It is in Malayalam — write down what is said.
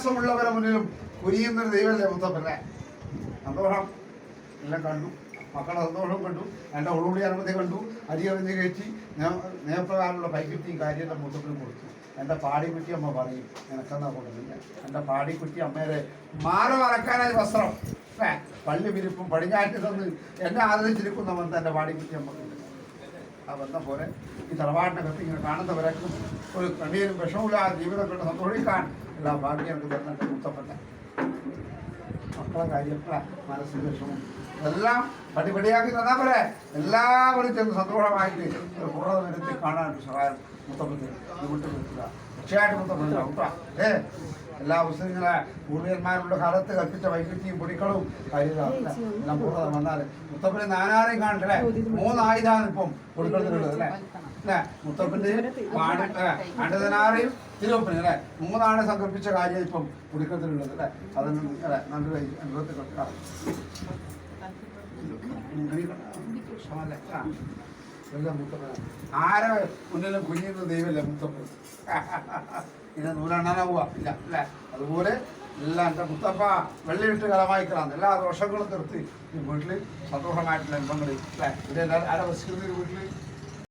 പ്രയാസമുള്ളവരെ മുന്നിലും കുനിയുന്നൊരു ദൈവമല്ലേ മുത്തപ്പനെ? സന്തോഷം. എല്ലാം കണ്ടു. മക്കളെ സന്തോഷം കണ്ടു. എന്റെ ഒളുകൂടി അനുമതി കണ്ടു. അരി അറിഞ്ഞ് കയറ്റി നേപ്രകാരമുള്ള പൈക്കുറ്റിയും കാര്യത്തെ മുത്തപ്പനും കൊടുത്തു. എന്റെ പാടിക്കുറ്റി അമ്മ പറയും നിനക്കെന്നാ കൊടുക്കില്ല എന്റെ പാടിക്കുറ്റി അമ്മയുടെ മാല മറക്കാനായി വസ്ത്രം. പള്ളി വിരിപ്പും പടിഞ്ഞാറ്റി തന്ന് എന്നെ ആദരിച്ചിരിക്കുന്ന ബന്ധം എന്റെ പാടിക്കുറ്റി അമ്മക്കുണ്ട് ആ ബന്ധം പോലെ ഈ തറവാടിനകത്ത് ഇങ്ങനെ കാണുന്നവരൊക്കെ ഒരു കണ്ണീരും വിഷമില്ലാതെ ജീവിതം കൊണ്ട് സന്തോഷിക്കാൻ എല്ലാ ഭാഗ്യം എനിക്ക് തരുന്നുണ്ട് മുത്തപ്പന്റെ മക്കളെ കാര്യമൊക്കെ മനസ്സിന് വിഷമം. എല്ലാം പടിപടിയാക്കി തന്നാൽ പോലെ എല്ലാവരും ചെന്ന് സന്തോഷമായിട്ട് ഒരു കുറവ് നിരത്തി കാണാൻ സഹായം മുത്തപ്പത്തിൽ വിട്ടു നിർത്തുക തീർച്ചയായിട്ടും കേട്ടോ ഏ എല്ലാ അവസരങ്ങളെ ഗുരുവന്മാരുടെ കാലത്ത് കൽപ്പിച്ച വൈദ്യുതിയും പൊടിക്കളും കാര്യങ്ങളും എല്ലാം പൂർണത വന്നാൽ മുത്തപ്പന് നാനാരെയും കാണില്ലേ മൂന്നായുധാണ് ഇപ്പം പൊടിക്കളത്തിലുള്ളത് അല്ലേ? അല്ലേ? മുത്തപ്പന്റെ പാട് അണ്ടതനാറയും തിരുവപ്പനും അല്ലേ? മൂന്നാണ് സങ്കല്പിച്ച കാര്യം ഇപ്പം പൊടിക്കളത്തിലുള്ളത് അല്ലേ? അതൊന്നും അല്ലേ? നല്ല അനുഭവത്തിൽ കൊടുക്കാം ക്ഷമല്ലേ? ആ. ആരെ മുന്നിലും കുഞ്ഞിന്ന് ദൈവമല്ലേ മുത്തപ്പൻ ഇങ്ങനെ നൂലെണ്ണാനാവുക ഇല്ല അല്ലേ അതുപോലെ എല്ലാം എന്റെ മുത്തപ്പ വെള്ളിയിട്ട് കളമായിക്കളാന്ന് എല്ലാ ദോഷങ്ങളും തീർത്ത് ഈ വീട്ടിൽ സന്തോഷമായിട്ടുള്ള ഇമ്പങ്ങൾ. അല്ലേ ഇവിടെ എല്ലാവരും ആരെ വസിക്കുന്ന വീട്ടിൽ